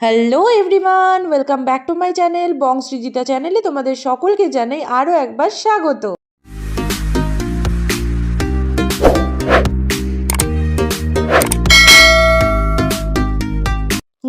Hello everyone welcome back to my channel Bong Srijita চ্যানেলে তোমাদের সকলকে জানাই আরও একবার স্বাগত।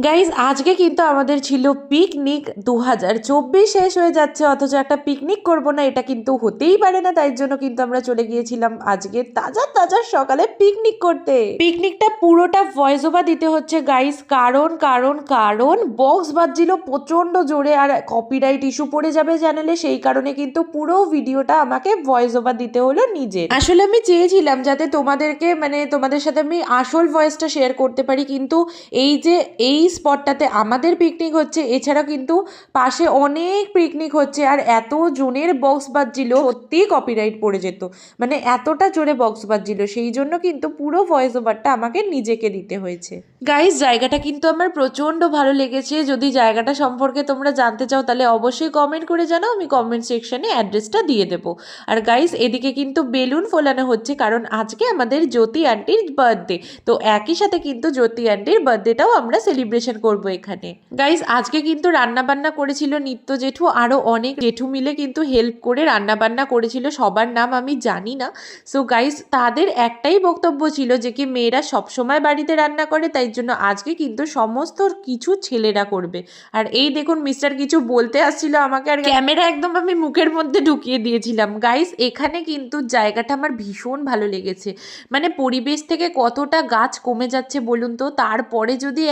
গাইজ আজকে কিন্তু আমাদের ছিল পিকনিক দু হাজার চব্বিশ শেষ হয়ে যাচ্ছে, অথচ একটা পিকনিক করব না, এটা কিন্তু হতেই পারে না। তাই জন্য কিন্তু আমরা চলে গিয়েছিলাম আজকে তাজা তাজা সকালে পিকনিক করতে। পিকনিকটা পুরোটা ভয়েস ওভার দিতে হচ্ছে গাইজ কারণ কারণ কারণ বক্স বাজছিল প্রচণ্ড জোরে আর কপিরাইট ইস্যু পড়ে যাবে চ্যানেলে সেই কারণে কিন্তু পুরো ভিডিওটা আমাকে ভয়েস ওভার দিতে হলো নিজে আসলে আমি চেয়েছিলাম যাতে তোমাদেরকে মানে তোমাদের সাথে আমি আসল ভয়েসটা শেয়ার করতে পারি, কিন্তু এই যে, এই স্পটটাতে আমাদের পিকনিক হচ্ছে এছাড়া কিন্তু পাশে অনেক পিকনিক হচ্ছে, আর এত জনের বক্স বাজছিল সত্যিই কপিরাইট পড়ে যেত। মানে এতটা জোরে বক্স বাজছিল, সেই জন্য কিন্তু পুরো ভয়েস ওভারটা আমাকে নিজেকে দিতে হয়েছে। গাইস জায়গাটা কিন্তু আমার প্রচণ্ড ভালো লেগেছে, যদি জায়গাটা সম্পর্কে তোমরা জানতে চাও, তাহলে অবশ্যই কমেন্ট করে জানাও, আমি কমেন্ট সেকশনে অ্যাড্রেসটা দিয়ে দেবো। আর গাইস এদিকে কিন্তু বেলুন ফোলানো হচ্ছে, কারণ আজকে আমাদের জ্যোতি আন্টির বার্থডে তো একই সাথে কিন্তু জ্যোতি আন্টির বার্থডেটাও আমরা সেলিব্রেশন করব এখানে। গাইস আজকে কিন্তু রান্না বান্না করেছিল নিত্য জেঠু আরও অনেক জেঠু মিলে কিন্তু হেল্প করে রান্না বান্না করেছিল, সবার নাম আমি জানি না। সো গাইস তাদের একটাই বক্তব্য ছিল যে কি মেয়েরা সবসময় বাড়িতে রান্না করে, তাই জন্য আজকে কিন্তু সমস্ত কিছু ছেলেরা করবে। আর এই দেখুন মিস্টার কিছু বলতে আসছিল আমাকে, আর ক্যামেরা একদম আমি মুখের মধ্যে ঢুকিয়ে দিয়েছিলাম। গাইস এখানে কিন্তু জায়গাটা আমার ভীষণ ভালো লেগেছে। মানে পরিবেশ থেকে কতটা গাছ কমে যাচ্ছে বলুন তো, তারপরে যদি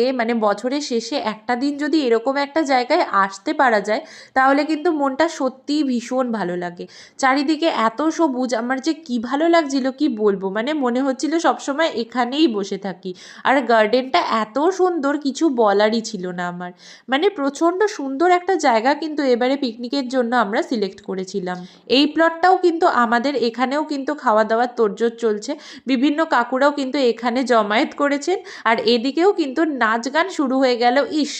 একদিনকে মানে বছরের শেষে একটা দিন যদি এরকম একটা জায়গায় আসতে পারা যায়, তাহলে কিন্তু মনটা সত্যিই ভীষণ ভালো লাগে। চারিদিকে এত সবুজ, আমার যে কি ভালো লাগছিল কি বলব? মানে মনে হচ্ছিল সবসময় এখানেই বসে থাকি। আর গার্ডেনটা এত সুন্দর কিছু বলারই ছিল না আমার। মানে প্রচণ্ড সুন্দর একটা জায়গা কিন্তু এবারে পিকনিকের জন্য আমরা সিলেক্ট করেছিলাম। এই প্লটটাও কিন্তু আমাদের এখানেও কিন্তু খাওয়া দাওয়ার তোড়জোড় চলছে। বিভিন্ন কাকুরাও কিন্তু এখানে জমায়েত করেছেন। আর এদিকেও কিন্তু নাচ গান শুরু হয়ে গেল। ইস,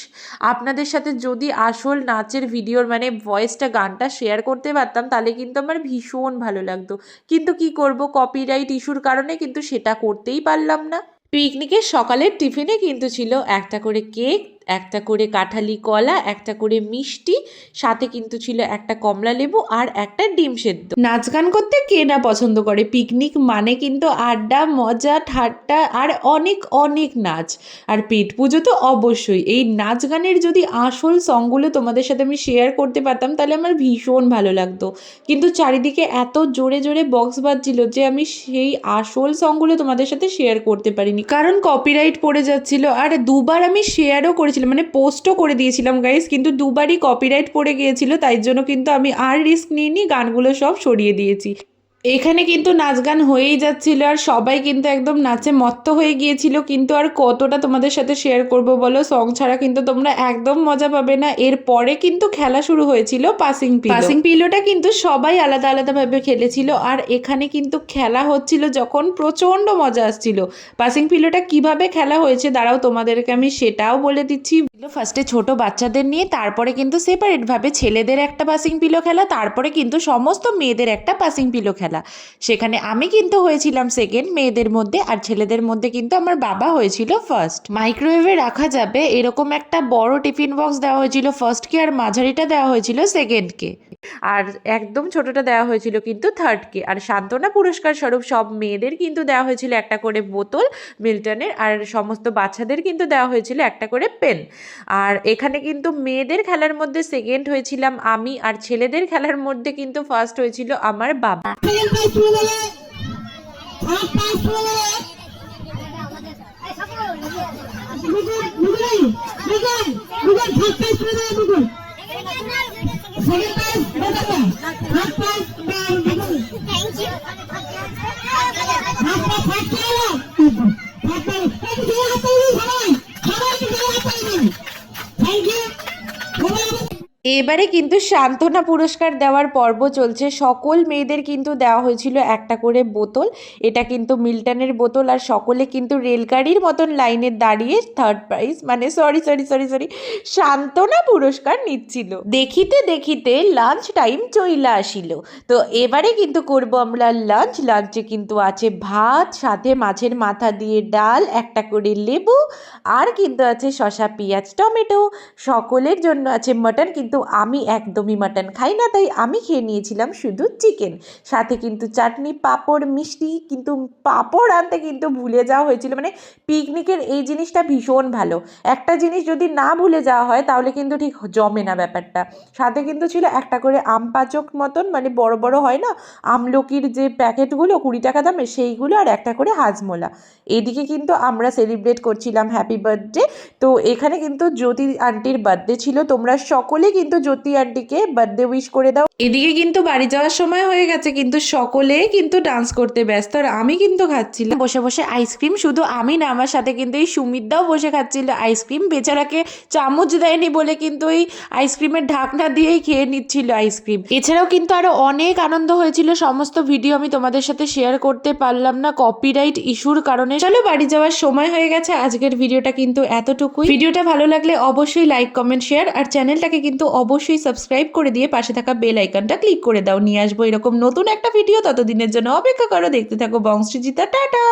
আপনাদের সাথে যদি আসল নাচের ভিডিওর মানে ভয়েসটা গানটা শেয়ার করতে পারতাম, তাহলে কিন্তু আমার ভীষণ ভালো লাগতো। কিন্তু কি করব? কপিরাইট ইস্যুর কারণে কিন্তু সেটা করতেই পারলাম না। পিকনিকের সকালের টিফিনে কিন্তু ছিল একটা করে কেক একটা করে কাঁঠালি কলা, একটা করে মিষ্টি, সাথে কিন্তু ছিল একটা কমলা লেবু আর একটা ডিম সেদ্ধ। নাচ গান করতে কে না পছন্দ করে? পিকনিক মানে কিন্তু আড্ডা, মজা, ঠাট্টা আর অনেক অনেক নাচ। আর পেট পুজো তো অবশ্যই। এই নাচ গানের যদি আসল সংগুলো তোমাদের সাথে আমি শেয়ার করতে পারতাম, তাহলে আমার ভীষণ ভালো লাগতো। কিন্তু চারিদিকে এত জোরে জোরে বক্স বাজছিল যে আমি সেই আসল সংগুলো তোমাদের সাথে শেয়ার করতে পারিনি। কারণ কপিরাইট পড়ে যাচ্ছিল আর দুবার আমি শেয়ারও করেছিলাম মানে পোস্টও করে দিয়েছিলাম গাইস কিন্তু দুবারই কপিরাইট পড়ে গিয়েছিল, তাই জন্য কিন্তু আমি আর রিস্ক নিইনি, গানগুলো সব সরিয়ে দিয়েছি। এখানে কিন্তু নাচ গান হয়েই যাচ্ছিল আর সবাই কিন্তু একদম নাচে মত্ত হয়ে গিয়েছিল। কিন্তু আর কতটা তোমাদের সাথে শেয়ার করব বলো? সং ছাড়া কিন্তু তোমরা একদম মজা পাবে না। এর পরে কিন্তু খেলা শুরু হয়েছিল পাসিং পিলো পাসিং পিলোটা কিন্তু সবাই আলাদা আলাদাভাবে খেলেছিল আর এখানে কিন্তু খেলা হচ্ছিল যখন প্রচণ্ড মজা আসছিল। পাসিং পিলোটা কীভাবে খেলা হয়েছে দাঁড়াও তোমাদেরকে আমি সেটাও বলে দিচ্ছি। ফার্স্টে ছোট বাচ্চাদের নিয়ে তারপরে কিন্তু সেপারেট ভাবে ছেলেদের একটা পাসিং পিলো খেলা তারপরে কিন্তু সমস্ত মেয়েদের একটা পাসিং পিলো খেলা। সেখানে আমি কিন্তু হয়েছিলাম সেকেন্ড মেয়েদের মধ্যে আর ছেলেদের মধ্যে কিন্তু আমার বাবা হয়েছিল ফার্স্ট মাইক্রোওয়েভে রাখা যাবে এরকম একটা বড় টিফিন বক্স দেওয়া হয়েছিল ফার্স্টকে আর মাঝারিটা দেওয়া হয়েছিল সেকেন্ডকে আর একদম ছোটটা দেওয়া হয়েছিল কিন্তু থার্ডকে আর সান্ত্বনা পুরস্কার স্বরূপ সব মেয়েদের কিন্তু দেওয়া হয়েছিল একটা করে বোতল মিল্টনের আর সমস্ত বাচ্চাদের কিন্তু দেওয়া হয়েছিল একটা করে পেন। আর এখানে কিন্তু মেয়েদের খেলার মধ্যে সেকেন্ড হয়েছিলাম আমি আর ছেলেদের খেলার মধ্যে কিন্তু ফার্স্ট হয়েছিল আমার বাবা। সেকেন্ড প্রাইজ চলে দেবে থার্ড প্রাইজ চলে গেলে মুকুল মুকুল চলে Mukul second prize বেটাকা third prize Mukul Thank you. Third prize third চলে গেল থার্ড প্রাইজ এই যে হাত তালি সবাই সবাই যে হাত তালি থ্যাংক ইউ সবাই এবারে কিন্তু সান্ত্বনা পুরস্কার দেওয়ার পর্ব চলছে। সকল মেয়েদের কিন্তু দেওয়া হয়েছিল একটা করে বোতল। এটা কিন্তু মিল্টনের বোতল আর সকলে কিন্তু রেলগাড়ির মতন লাইনে দাঁড়িয়ে থার্ড প্রাইজ মানে সরি সরি সরি সরি সান্ত্বনা পুরস্কার নিচ্ছিল। দেখিতে দেখিতে লাঞ্চ টাইম চইলা আসিল। তো এবারে কিন্তু করব আমরা লাঞ্চ লাঞ্চে কিন্তু আছে ভাত, সাথে মাছের মাথা দিয়ে ডাল, একটা করে লেবু, আর কিন্তু আছে শসা, পেঁয়াজ, টমেটো। সকলের জন্য আছে মাটন কিন্তু আমি একদমই মাটন খাই না, তাই আমি খেয়ে নিয়েছিলাম শুধু চিকেন। সাথে কিন্তু চাটনি, পাঁপড়, মিষ্টি, কিন্তু পাঁপড় আনতে কিন্তু ভুলে যাওয়া হয়েছিল। মানে পিকনিকের এই জিনিসটা ভীষণ ভালো। একটা জিনিস যদি না ভুলে যাওয়া হয়, তাহলে কিন্তু ঠিক জমে না ব্যাপারটা। সাথে কিন্তু ছিল একটা করে আম পাচক মতন মানে বড় বড় হয় না? আমলকির যে প্যাকেটগুলো, কুড়ি টাকা দামের সেইগুলো আর একটা করে হাজমোলা। এদিকে কিন্তু আমরা সেলিব্রেট করছিলাম হ্যাপি বার্থডে। তো এখানে কিন্তু জ্যোতি আন্টির বার্থডে ছিল। তোমরা সকলে কিন্তু জ্যোতি আন্টিকে বার্থডে উইশ করে দাও। এদিকে কিন্তু বাড়ি যাওয়ার সময় হয়ে গেছে, কিন্তু সকলে কিন্তু ডান্স করতে ব্যস্ত আর আমি কিন্তু খাচ্ছিলাম। বসে বসে আইসক্রিম শুধু আমি না, আমার সাথে কিন্তু এই সুমিতদাও বসে খাচ্ছিল আইসক্রিম বেচারাকে চামচ দেয়নি বলে কিন্তু এই আইসক্রিমের ঢাকনা দিয়েই খেয়ে নিচ্ছিল আইসক্রিম এছাড়াও কিন্তু আরও অনেক আনন্দ হয়েছিল, সমস্ত ভিডিও আমি তোমাদের সাথে শেয়ার করতে পারলাম না কপিরাইট ইস্যুর কারণে। চলো বাড়ি যাওয়ার সময় হয়ে গেছে, আজকের ভিডিওটা কিন্তু এতটুকুই। ভিডিওটা ভালো লাগলে অবশ্যই লাইক কমেন্ট শেয়ার আর চ্যানেলটাকে কিন্তু অবশ্যই সাবস্ক্রাইব করে দিয়ে পাশে থাকা বেল আইকনটা ক্লিক করে দাও। নিয়ে আসব এরকম নতুন একটা ভিডিও ততদিনের জন্য। অপেক্ষা করো, দেখতে থাকো বংশীজিতা। টাটা!